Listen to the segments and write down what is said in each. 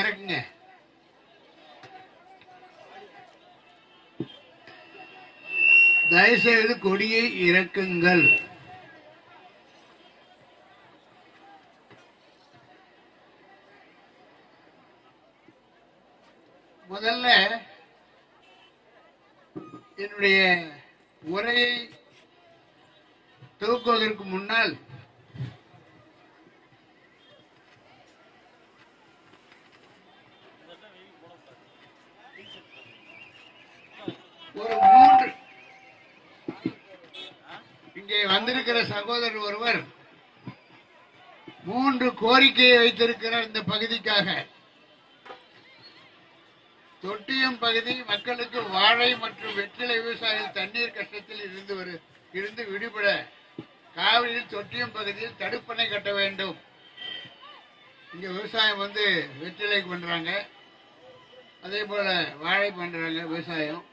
இறக்குங்க. தயவுசெய்து கொடியை இறக்குங்கள். முதல்ல என்னுடைய உரையை துவக்குவதற்கு முன்னால் ஒரு மூன்று. இங்கே வந்திருக்கிற சகோதரர் ஒருவர் மூன்று கோரிக்கையை வைத்திருக்கிறார் இந்த பகுதிக்காக. தொட்டியம் பகுதி மக்களுக்கு வாழை மற்றும் வெற்றிலை விவசாயிகள் தண்ணீர் கஷ்டத்தில் இருந்து வரு இருந்து விடுபட காவிரியில் தொட்டியம் பகுதியில் தடுப்பணை கட்ட வேண்டும். இங்க விவசாயம் வந்து வெற்றிலை பண்றாங்க. அதே போல வாழை பண்றாங்க விவசாயம்.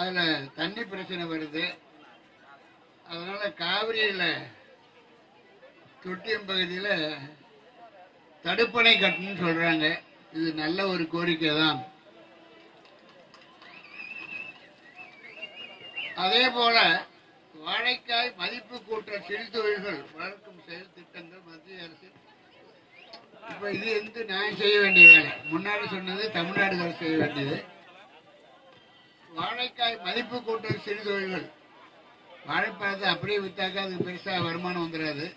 அதில் தண்ணி பிரச்சனை வருது. அதனால் காவிரியில் தொட்டியம் பகுதியில் தடுப்பணை கட்டணும்னு சொல்கிறாங்க இது நல்ல ஒரு கோரிக்கை தான். அதே போல வாழைக்காய் மதிப்பு கூட்ட சிறு தொழில்கள் வளர்க்கும் செயல் திட்டங்கள் மத்திய அரசு. இப்ப இது வந்து நான் செய்ய வேண்டிய வேலை. முன்னாடி சொன்னது தமிழ்நாடு அரசு செய்ய வேண்டியது. வாழைக்காய் மதிப்பு கூட்டல் சிறு தொழில்கள். வாழைப்பழத்தை அப்படியே விற்றாக்கா அதுக்கு பெருசாக வருமானம் வந்துடாது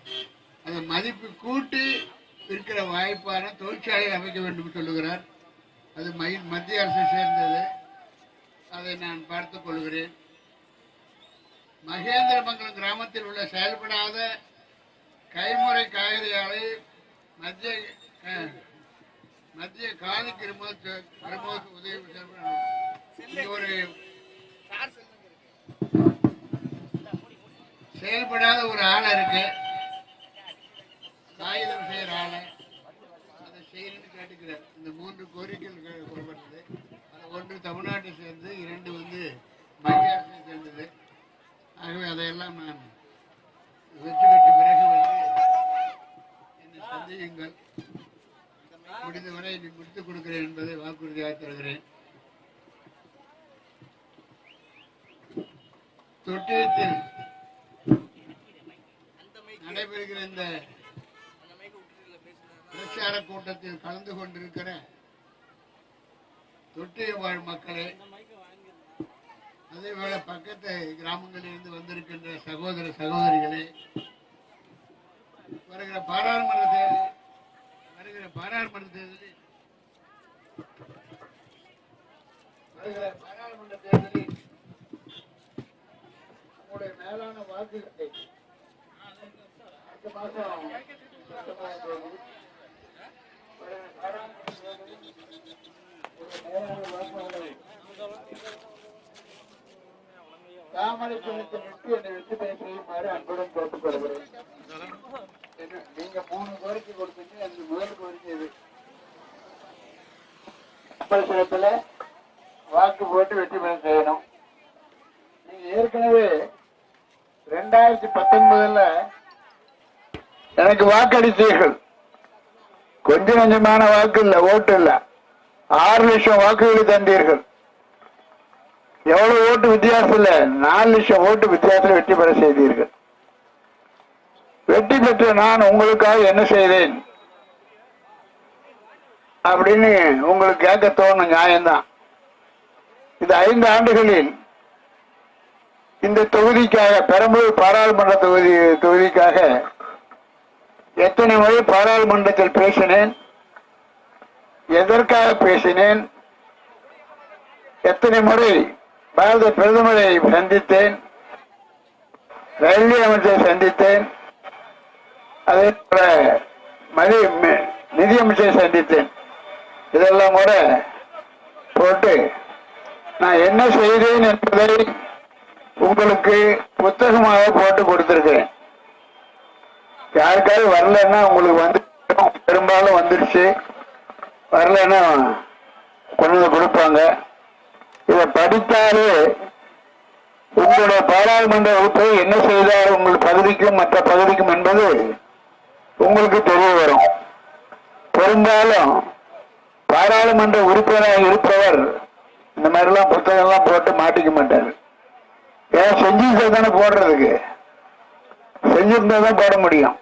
அதை மதிப்பு கூட்டி இருக்கிற வாய்ப்பான தொழிற்சாலை அமைக்க வேண்டும் சொல்லுகிறார். அது மை- மத்திய அரசை சேர்ந்தது. அதை நான் பார்த்துக் கொள்கிறேன். மகேந்திரமங்கலம் கிராமத்தில் உள்ள செயல்படாத கைமுறை காய்கறி ஆலை மத்திய மத்திய காதி கிருமோ கிருமோ உதவி செயல்பட- ஒரு செயல்படாத ஒரு ஆளை இருக்கு. காகிதம் செய்யற ஆளை அதை செய்யணும்னு கேட்டுக்கிறார். இந்த மூன்று கோரிக்கைகள் கூறப்பட்டது அது ஒன்று தமிழ்நாட்டை சேர்ந்து இரண்டு வந்து மத்திய அரசை சேர்ந்தது. ஆகவே அதையெல்லாம் நான் வெற்றி பெற்ற பிறகு வந்து என்னை சந்தேகங்கள் முடிந்தவரை இன்னைக்கு முடித்துக் கொடுக்கிறேன் என்பதை வாக்குறுதியாக தருகிறேன். தொட்டியத்தில் நடைபெறுகிற இந்த பிரச்சார கூட்டத்தில் கலந்து கொண்டிருக்கிற தொட்டிய வாழ் மக்களே அதேபோல பக்கத்து கிராமங்களில் இருந்து வந்திருக்கின்ற சகோதர சகோதரிகளே வருகிற பாராளுமன்ற தேர்தல் வருகிற பாராளுமன்ற தேர்தலில் வருகிற பாராளுமன்ற தேர்தலில் உங்களுடைய மேலான வாக்குகளை அடுத்த மாசம் பத்தொன்பதாம் தாமரை சின்னத்தில் நின்று என்னை வெற்றி பெற செய்யுமாறு அன்புடன் கேட்டுக்கொள்கிறேன். என்ன, நீங்க மூணு கோரிக்கை கொடுத்தீங்க எனக்கு முதல் கோரிக்கை இது. தாமரை வாக்கு போட்டு வெற்றி பெற செய்யணும். நீங்க ஏற்கனவே ரெண்டாயிரத்தி பத்தொன்பதுல எனக்கு வாக்களித்தீர்கள். கொஞ்ச நஞ்சமான வாக்கு இல்ல ஓட்டு இல்ல ஆறு லட்சம் வாக்குகளை தந்தீர்கள். எவ்வளவு ஓட்டு வித்தியாசம் இல்ல. நாலு லட்சம் ஓட்டு வித்தியாசத்தில் வெற்றி பெற செய்தீர்கள். வெற்றி பெற்ற நான் உங்களுக்காக என்ன செய்தேன்? அப்படின்னு உங்களுக்கு கேட்க தோணும் நியாயம்தான். இது ஐந்து ஆண்டுகளில் இந்த தொகுதிக்காக பெரம்பலூர் பாராளுமன்ற தொகுதி தொகுதிக்காக எத்தனை முறை பாராளுமன்றத்தில் பேசினேன் எதற்காக பேசினேன் எத்தனை முறை பாரத பிரதமரை சந்தித்தேன் ரயில்வே அமைச்சரை சந்தித்தேன் அதே போல மதி நிதியமைச்சரை சந்தித்தேன். இதெல்லாம் கூட போட்டு நான் என்ன செய்தேன் என்பதை உங்களுக்கு புத்தகமாக போட்டு கொடுத்துருக்கேன் யாருக்காவது வரலன்னா உங்களுக்கு வந்து பெரும்பாலும் வந்துருச்சு. வரலன்னா கொண்டு வந்து கொடுப்பாங்க. இதை படித்தாலே உங்களுடைய பாராளுமன்ற உறுப்பை என்ன செய்தார் உங்கள் பகுதிக்கும் மற்ற பகுதிக்கும் என்பது உங்களுக்கு தெரிய வரும். பெரும்பாலும் பாராளுமன்ற உறுப்பினராக இருப்பவர் இந்த மாதிரிலாம் புத்தகம்லாம் போட்டு மாட்டிக்க மாட்டார். ஏன் செஞ்சிருந்தா தானே போடுறதுக்கு. செஞ்சிருந்தா தான் போட முடியும்.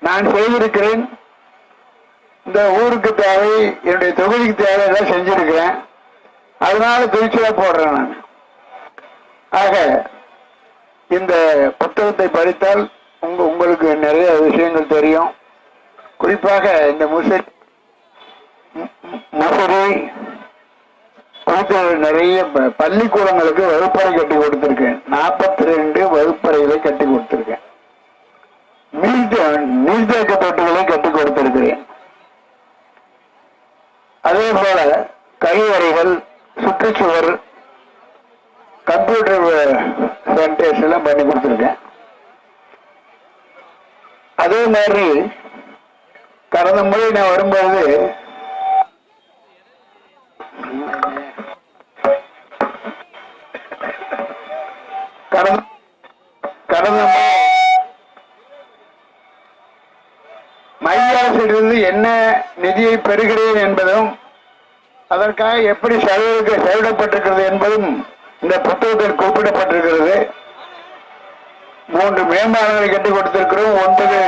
நான் செய்திருக்கிறேன். இந்த ஊருக்கு தேவை என்னுடைய தொகுதிக்கு தேவை எல்லாம் செஞ்சிருக்கிறேன். அதனால துணிச்சலா போடுறேன் நான். ஆக இந்த புத்தகத்தை படித்தால் உங்க உங்களுக்கு நிறைய விஷயங்கள் தெரியும். குறிப்பாக இந்த முசரி முசரி குறித்து நிறைய ப- பள்ளிக்கூடங்களுக்கு வகுப்பறை கட்டி கொடுத்துருக்கேன். நாற்பத்தி ரெண்டு வகுப்பறைகளை கட்டி கொடுத்திருக்கேன். நீர் நீர்த்தேக்க தொட்டிகளை கட்டி கொடுத்திருக்கிறேன். அதே போல கழிவறைகள் சுற்றுச்சுவர் கம்ப்யூட்டர் சென்டர்ஸ் எல்லாம் பண்ணி கொடுத்துருக்கேன். அதே மாதிரி கடந்த முறை நான் வரும்போது கடந்த கடந்த மைய அரசிலிருந்து என்ன நிதியை பெறுகிறேன் என்பதும் அதற்காக எப்படி செலவிற்கு செலவிடப்பட்டிருக்கிறது என்பதும் இந்த புத்தகத்தில் குறிப்பிடப்பட்டிருக்கிறது. மூன்று மேம்பாலங்களை கட்டி கொடுத்திருக்கிறோம் ஒன்பது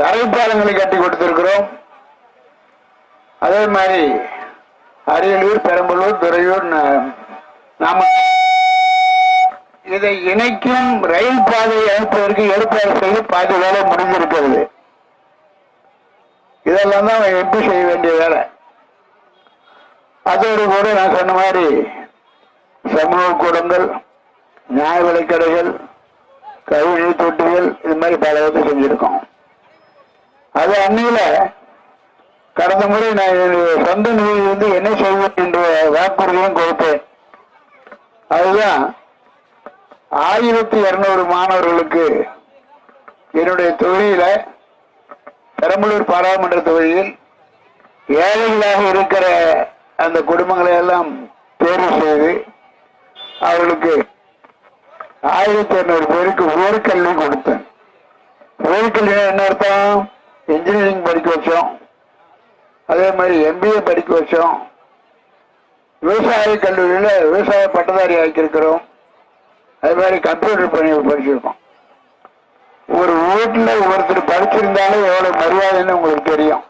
தரைப்பாலங்களை கட்டி கொடுத்திருக்கிறோம். அதே மாதிரி அரியலூர் பெரம்பலூர் துறையூர் நாமக்கல் இதை இணைக்கும் ரயில் பாதையை அமைப்பதற்கு ஏற்பாடு செய்து பாதி வேலை முடிஞ்சிருக்கிறது. இதெல்லாம் தான் எப்படி செய்ய வேண்டிய வேலை? அதோடு கூட நான் சொன்ன மாதிரி சமூக கூடங்கள் நியாய விலைக்கடைகள் கழிவுநீர் தொட்டிகள் இது மாதிரி பல விதத்தை செஞ்சிருக்கோம். அது அன்னையில கடந்த முறை நான் என்னுடைய சொந்த நிதியிலிருந்து என்ன செய்வேன் என்ற வாக்குறுதியும் கொடுத்தேன். அதுதான் ஆயிரத்தி இருநூறு மாணவர்களுக்கு என்னுடைய தொகுதியில பெரம்பலூர் பாராளுமன்ற தொகுதியில் ஏழைகளாக இருக்கிற அந்த குடும்பங்களை எல்லாம் தேர்வு செய்து அவர்களுக்கு ஆயிரத்தி இருநூறு பேருக்கு உயர்கல்வி கொடுத்தேன். உயர்கல்வி என்ன அர்த்தம்? இன்ஜினியரிங் படிக்க வச்சோம். அதே மாதிரி எம்பிஏ படிக்க வச்சோம். விவசாய கல்லூரியில் விவசாய பட்டதாரி ஆக்கியிருக்கிறோம். அது மாதிரி கம்ப்யூட்டர் பணி படிச்சிருக்கோம். ஒரு வீட்டில் ஒருத்தர் படிச்சிருந்தாலும் எவ்வளோ மரியாதைன்னு உங்களுக்கு தெரியும்.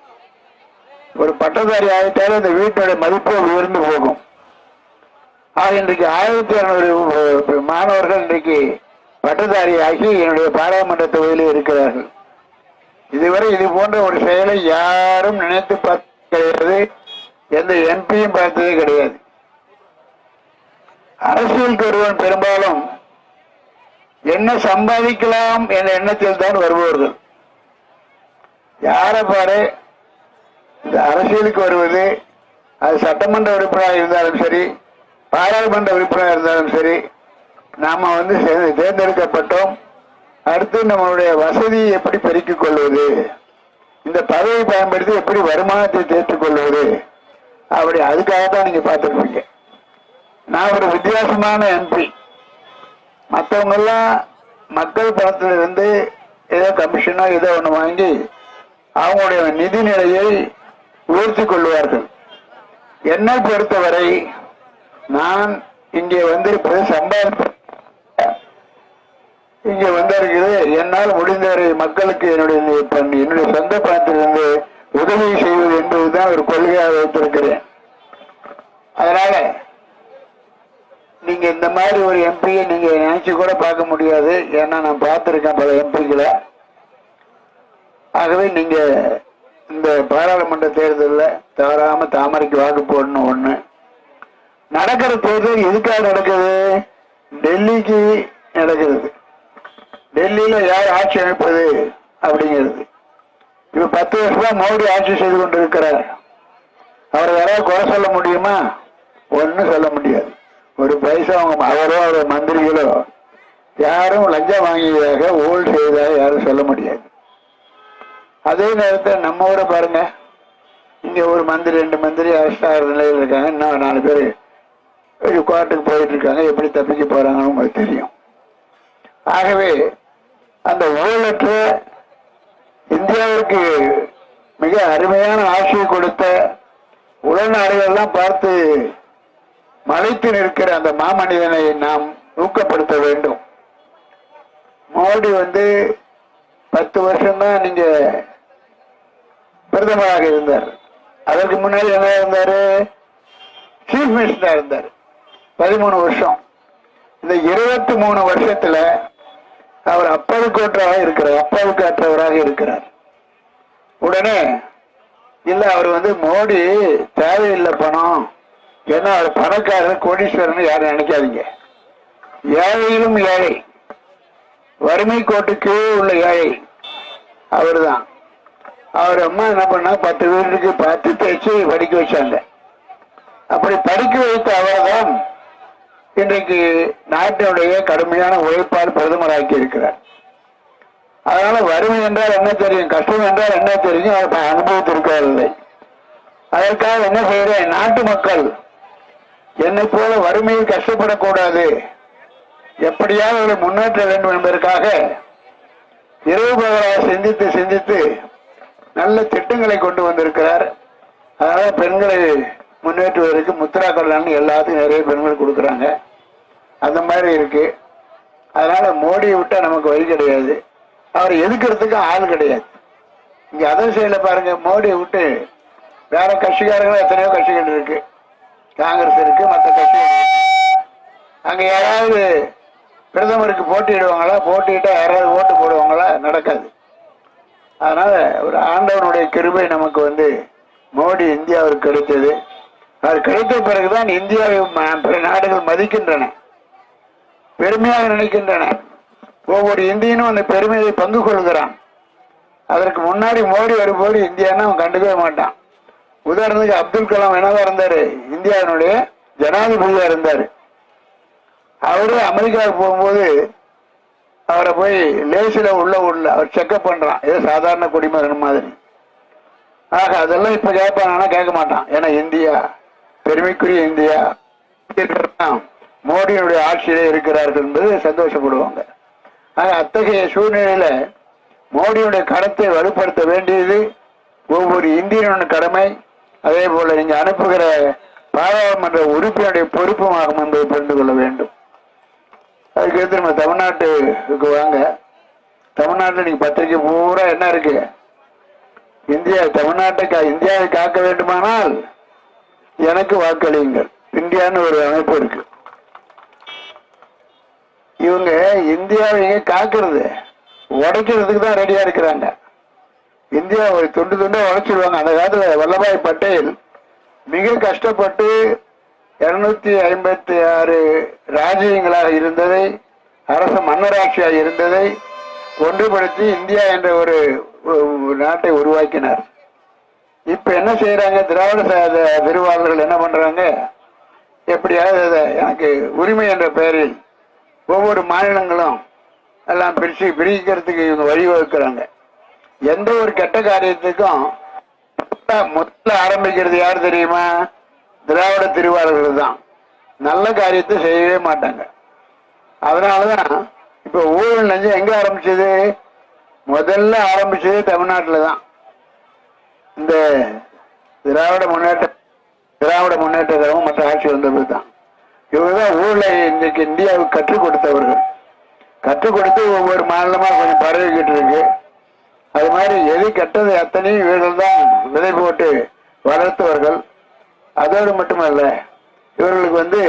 ஒரு பட்டதாரி ஆகிட்டாலும் அந்த வீட்டோட மதிப்பு உயர்ந்து போகும். ஆக இன்றைக்கு ஆயிரத்தி இரநூறு மாணவர்கள் இன்றைக்கு பட்டதாரி ஆகி என்னுடைய பாராளுமன்ற தொகுதியில் இருக்கிறார்கள். இதுவரை இது போன்ற ஒரு செயலை யாரும் நினைத்து பார்த்து கிடையாது எந்த எம்பியும் பார்த்ததே கிடையாது. அரசியல் ஒருவன் பெரும்பாலும் என்ன சம்பாதிக்கலாம் என்ற எண்ணத்தில் தான் வருபவர்கள். யாரை பாரு இந்த அரசியலுக்கு வருவது அது சட்டமன்ற உறுப்பினராக இருந்தாலும் சரி பாராளுமன்ற உறுப்பினராக இருந்தாலும் சரி நாம வந்து தேர்ந்தெடுக்கப்பட்டோம். அடுத்து நம்மளுடைய வசதியை எப்படி பெருக்கிக் கொள்வது? இந்த பதவியை பயன்படுத்தி எப்படி வருமானத்தை தேர்த்துக் கொள்வது? அப்படி அதுக்காக தான் நீங்க பார்த்துருப்பீங்க நான் ஒரு வித்தியாசமான எம்பி. மற்றவங்க எல்லாம் மக்கள் பணத்துல இருந்து ஏதோ கமிஷனோ ஏதோ ஒண்ணு வாங்கி அவங்களுடைய நிதி நிலையை உயர்த்தி கொள்வார்கள். என்னை பொறுத்தவரை நான் இங்கே வந்திருப்பது சம்பாதிப்பு இங்கே வந்திருக்கிறது என்னால் முடிந்தவரை மக்களுக்கு என்னுடைய பண்- என்னுடைய சொந்த பணத்திலிருந்து உதவி செய்வது என்பதுதான் ஒரு கொள்கையாக வைத்திருக்கிறேன். அதனால நீங்க இந்த மாதிரி ஒரு எம்பியை நீங்க நினைச்சு கூட பார்க்க முடியாது. ஏன்னா நான் பார்த்துருக்கேன் பல எம்பிக்களை ஆகவே நீங்க இந்த பாராளுமன்ற தேர்தலில் தவறாம தாமரைக்கு வாக்கு போடணும் ஒண்ணு. நடக்கிற தேர்தல் எதுக்காக நடக்குது? டெல்லிக்கு நடக்கிறது. டெல்லியில யார் ஆட்சி அமைப்பது அப்படிங்கிறது. இப்ப பத்து வருஷமா மோடி ஆட்சி செய்து கொண்டிருக்கிறார். அவரை யாராவது குறை சொல்ல முடியுமா? ஒன்னும் சொல்ல முடியாது. ஒரு பைசா அவங்க அவரோ அவர் மந்திரிகளோ யாரும் லஞ்சம் வாங்கியதாக ஊழல் செய்ததாக யாரும் சொல்ல முடியாது. அதே நேரத்தில் நம்ம ஊரை பாருங்க. இங்கே ஒரு மந்திரி ரெண்டு மந்திரி அரசு நிலையில் இருக்காங்க. இன்னும் நாலு பேர் கோர்ட்டுக்கு போயிட்டு இருக்காங்க. எப்படி தப்பிக்க போறாங்கன்னு உங்களுக்கு தெரியும். ஆகவே அந்த ஊழலற்ற இந்தியாவிற்கு மிக அருமையான ஆட்சியை கொடுத்த உலகநாடுகளெல்லாம் பார்த்து மலைத்து நிற்கிற அந்த மாமனிதனை நாம் ஊக்கப்படுத்த வேண்டும். மோடி வந்து பத்து வருஷம்தான் நீங்க பிரதமராக இருந்தார். அதற்கு முன்னாடி என்ன இருந்தாரு? சீஃப் மினிஸ்டரா இருந்தார். பதிமூணு வருஷம். இந்த இருபத்தி மூணு வருஷத்துல அவர் அப்பாவுக்கு ஒன்றாக இருக்கிறார் அப்பாவுக்கு அற்றவராக இருக்கிறார். உடனே இல்ல அவர் வந்து மோடி தேவையில்லை பணம். ஏன்னா அவர் கோடீஸ்வரன் யாரும் நினைக்காதீங்க. ஏழையிலும் ஏழை. வறுமை கோட்டுக்கு உள்ள ஏழை. அவர்தான். அவர் அம்மா என்ன பண்ணா பத்து வீட்டுக்கு பத்து தேய்ச்சி படிக்க வச்சாங்க. அப்படி படிக்க வைத்த அவர்தான் இன்றைக்கு நாட்டினுடைய கடுமையான உழைப்பால் பிரதமராக்கி இருக்கிறார். அதனால வறுமை என்றால் என்ன தெரியும்? கஷ்டம் என்றால் என்ன தெரியும்? அதை அனுபவித்திருக்கவில்லை அதற்காக என்ன செய்யறேன்? நாட்டு மக்கள் என்னை போல வறுமையில் கஷ்டப்படக்கூடாது. எப்படியாவது ஒரு முன்னேற்ற வேண்டும் என்பதற்காக இரவு பகலாக சிந்தித்து சிந்தித்து நல்ல திட்டங்களை கொண்டு வந்திருக்கிறார். அதனால பெண்களை முன்னேற்றுவதற்கு முத்ரா கல்யாணம் எல்லாத்துக்கும் நிறைய பெண்கள் கொடுக்குறாங்க. அந்த மாதிரி இருக்கு. அதனால மோடியை விட்டா நமக்கு வழி கிடையாது. அவர் எதுக்கிறதுக்கு ஆள் கிடையாது. இங்க அதர் சைடில் பாருங்க மோடியை விட்டு வேற கட்சிக்காரங்களும் எத்தனையோ கட்சிகள் இருக்கு. காங்கிரஸ் இருக்கு மற்ற கட்சி அங்க யாராவது பிரதமருக்கு போட்டியிடுவாங்களா? போட்டியிட்டா யாராவது ஓட்டு போடுவாங்களா? நடக்காது. அதனால ஒரு ஆண்டவனுடைய கிருபை நமக்கு வந்து மோடி இந்தியாவிற்கு கிடைத்தது. அது கிடைத்த பிறகுதான் இந்தியாவை ம- பிற நாடுகள் மதிக்கின்றன. பெருமையாக நினைக்கின்றன. ஒவ்வொரு இந்தியனும் அந்த பெருமையை பங்கு கொள்கிறான். அதற்கு முன்னாடி மோடி வரும்போது இந்தியான்னு அவன் கண்டுக்கவே மாட்டான். உதாரணத்துக்கு அப்துல் கலாம் என்னவா இருந்தாரு? இந்தியாவினுடைய ஜனாதிபதியா இருந்தாரு. அவரு அமெரிக்காவுக்கு போகும்போது அவரை போய் லேசில உள்ள உள்ள அவர் செக்அப் பண்றான். ஏதோ சாதாரண குடிமகன் மாதிரி. ஆக அதெல்லாம் இப்ப கேட்பானா கேட்க மாட்டான். ஏன்னா இந்தியா பெருமைக்குரிய இந்தியா மோடியினுடைய ஆட்சியிலே இருக்கிறார்கள் என்பது சந்தோஷப்படுவாங்க. ஆக அத்தகைய சூழ்நிலையில மோடியுடைய கரத்தை வலுப்படுத்த வேண்டியது ஒவ்வொரு இந்தியனுடைய கடமை. அதே போல நீங்க அனுப்புகிற பாராளுமன்ற உறுப்பினருடைய பொறுப்புமாகும் என்பதை புரிந்து கொள்ள வேண்டும். அதுக்கு நம்ம தமிழ்நாட்டுக்கு வாங்க. தமிழ்நாட்டில் நீங்க பத்திரிக்கை பூரா என்ன இருக்கு? இந்தியா தமிழ்நாட்டை கா- இந்தியாவை காக்க வேண்டுமானால் எனக்கு வாக்களியுங்கள். இந்தியான்னு ஒரு அமைப்பு இருக்கு. இவங்க இந்தியாவை காக்கிறது? உடைக்கிறதுக்கு தான் ரெடியா இருக்கிறாங்க. இந்தியா ஒரு துண்டு துண்டா உடைச்சிருவாங்க அந்த காலத்தில் வல்லபாய் பட்டேல் மிக கஷ்டப்பட்டு இருநூத்தி ஐம்பத்தி ஆறு ராஜ்யங்களாக இருந்ததை அரசு மன்னராட்சியாக இருந்ததை ஒன்றுபடுத்தி இந்தியா என்ற ஒரு நாட்டை உருவாக்கினார். இப்ப என்ன செய்யறாங்க திராவிட திருவாளர்கள் என்ன பண்றாங்க? எப்படியாவது அதை எனக்கு உரிமை என்ற பெயரில் ஒவ்வொரு மாநிலங்களும் எல்லாம் பிரிச்சு பிரிக்கிறதுக்கு இவங்க வழிவகுக்கிறாங்க. எந்த ஒரு கெட்ட காரியத்துக்கும் முதல்ல- ஆரம்பிக்கிறது யார் தெரியுமா? திராவிட திருவாளர்கள் தான். நல்ல காரியத்தை செய்யவே மாட்டாங்க. அதனாலதான் இப்ப ஊழல் நஞ்சம் எங்க ஆரம்பிச்சது? முதல்ல ஆரம்பிச்சது தமிழ்நாட்டில் தான். இந்த திராவிட முன்னேற்ற திராவிட முன்னேற்ற கழகம் மற்ற ஆட்சி வந்தது தான். இவங்கதான் ஊழலை இன்னைக்கு இந்தியாவுக்கு கற்றுக் கொடுத்தவர்கள். கற்றுக் கொடுத்து ஒவ்வொரு மாநிலமா கொஞ்சம் பரவிக்கிட்டு இருக்கு. அது மாதிரி எது கெட்டது அத்தனையும் இவர்கள் தான் விதை போட்டு வளர்த்தவர்கள். அதோடு மட்டுமல்ல இவர்களுக்கு வந்து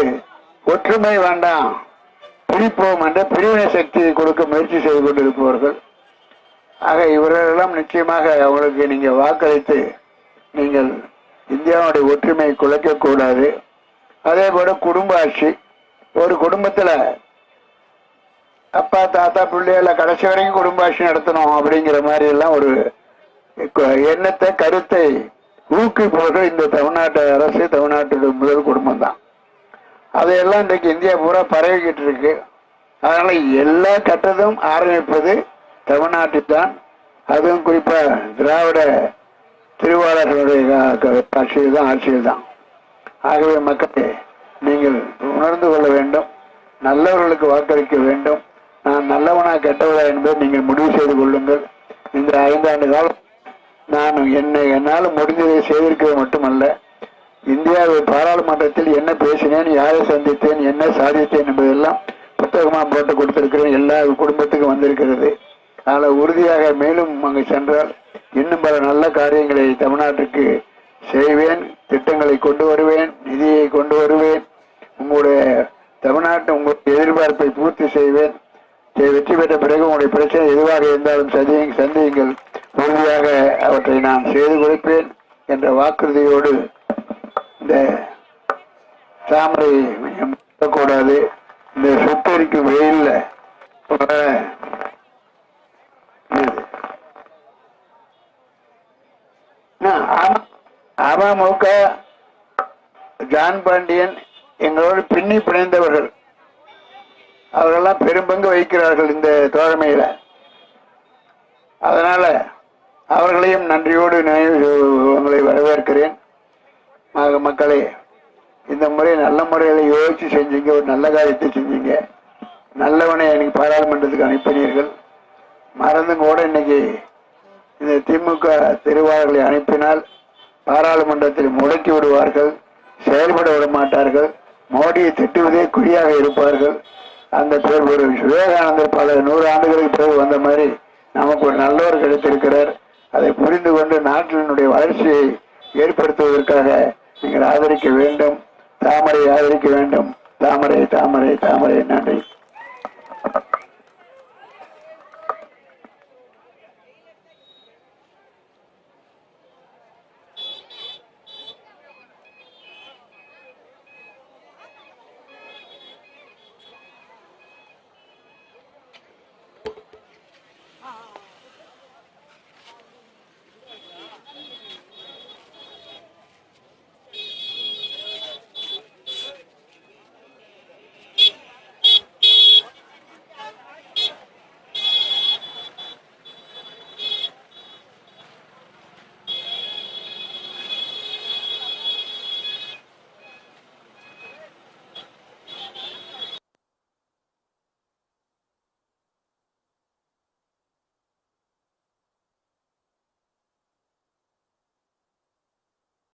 ஒற்றுமை வேண்டாம் பிரிப்போம் என்ற பிரிவினை சக்தியை கொடுக்க முயற்சி செய்து கொண்டிருப்பவர்கள். ஆக இவர்களெல்லாம் நிச்சயமாக அவங்களுக்கு நீங்கள் வாக்களித்து நீங்கள் இந்தியாவுடைய ஒற்றுமையை குலைக்கக்கூடாது. அதே போல குடும்ப ஆட்சி ஒரு குடும்பத்தில் அப்பா தாத்தா பிள்ளைகள கடைசி வரைக்கும் குடும்பாட்சி நடத்தணும் அப்படிங்கிற மாதிரி எல்லாம் ஒரு எண்ணத்தை கருத்தை ஊக்குவிப்பவர்கள் இந்த தமிழ்நாட்டு அரசு தமிழ்நாட்டுடைய முதல் குடும்பம் தான் அதையெல்லாம் இன்றைக்கு இந்தியா பூரா பரவிக்கிட்டு இருக்கு. அதனால எல்லா கட்டதும் ஆரம்பிப்பது தமிழ்நாட்டில் தான் அதுவும் குறிப்பா திராவிட திருவாளர்களுடைய கட்சியில் தான் ஆட்சியில் தான் ஆகவே மக்களை நீங்கள் உணர்ந்து கொள்ள வேண்டும். நல்லவர்களுக்கு வாக்களிக்க வேண்டும். நான் நல்லவனா கெட்டவனா என்பதை நீங்கள் முடிவு செய்து கொள்ளுங்கள். இந்த ஐந்தாண்டு காலம் நான் என்னை என்னால் முடிந்ததை செய்திருக்கிறது மட்டுமல்ல இந்தியாவை பாராளுமன்றத்தில் என்ன பேசினேன் யாரை சந்தித்தேன் என்ன சாதித்தேன் என்பதெல்லாம் புத்தகமாக போட்டு கொடுத்திருக்கிறேன். எல்லா குடும்பத்துக்கும் வந்திருக்கிறது. அதில் உறுதியாக மேலும் அங்கு சென்றால் இன்னும் பல நல்ல காரியங்களை தமிழ்நாட்டுக்கு செய்வேன் திட்டங்களை கொண்டு வருவேன் நிதியை கொண்டு வருவேன். உங்களுடைய தமிழ்நாட்டு உங்களுடைய எதிர்பார்ப்பை பூர்த்தி செய்வேன். வெற்றி பெற்ற பிறகு உங்களுடைய பிரச்சனை எதுவாக இருந்தாலும் சதி சந்தியுங்கள் உறுதியாக அவற்றை நான் செய்து கொடுப்பேன் என்ற வாக்குறுதியோடு இந்த தாமரை கூடாது இந்த சுட்டரிக்கும் வெயில்ல அமமுக ஜான் பாண்டியன் எங்களோடு பின்னி பிணைந்தவர்கள். அவர்களெல்லாம் பெரும்பங்கு வகிக்கிறார்கள் இந்த தோழமையில. அதனால அவர்களையும் நன்றியோடு நினைவு உங்களை வரவேற்கிறேன். மக்களே இந்த முறை நல்ல முறையில் யோசிச்சு செஞ்சீங்க ஒரு நல்ல காரியத்தை செஞ்சீங்க. நல்லவனை எனக்கு பாராளுமன்றத்துக்கு அனுப்பினீர்கள். மறந்தும் கூட இன்னைக்கு இந்த திமுக திருவாரர்களை அனுப்பினால் பாராளுமன்றத்தில் முடக்கி விடுவார்கள் செயல்பட விட மாட்டார்கள் மோடியை திட்டுவதே குறியாக இருப்பார்கள். அந்த பேர் ஒரு விவேகானந்தர் பல நூறு ஆண்டுகளுக்கு பிறகு வந்த மாதிரி நமக்கு ஒரு நல்லவர் கிடைத்திருக்கிறார். அதை புரிந்து கொண்டு நாட்டினுடைய வளர்ச்சியை ஏற்படுத்துவதற்காக நீங்கள் ஆதரிக்க வேண்டும். தாமரை ஆதரிக்க வேண்டும். தாமரை தாமரை தாமரை நன்றி.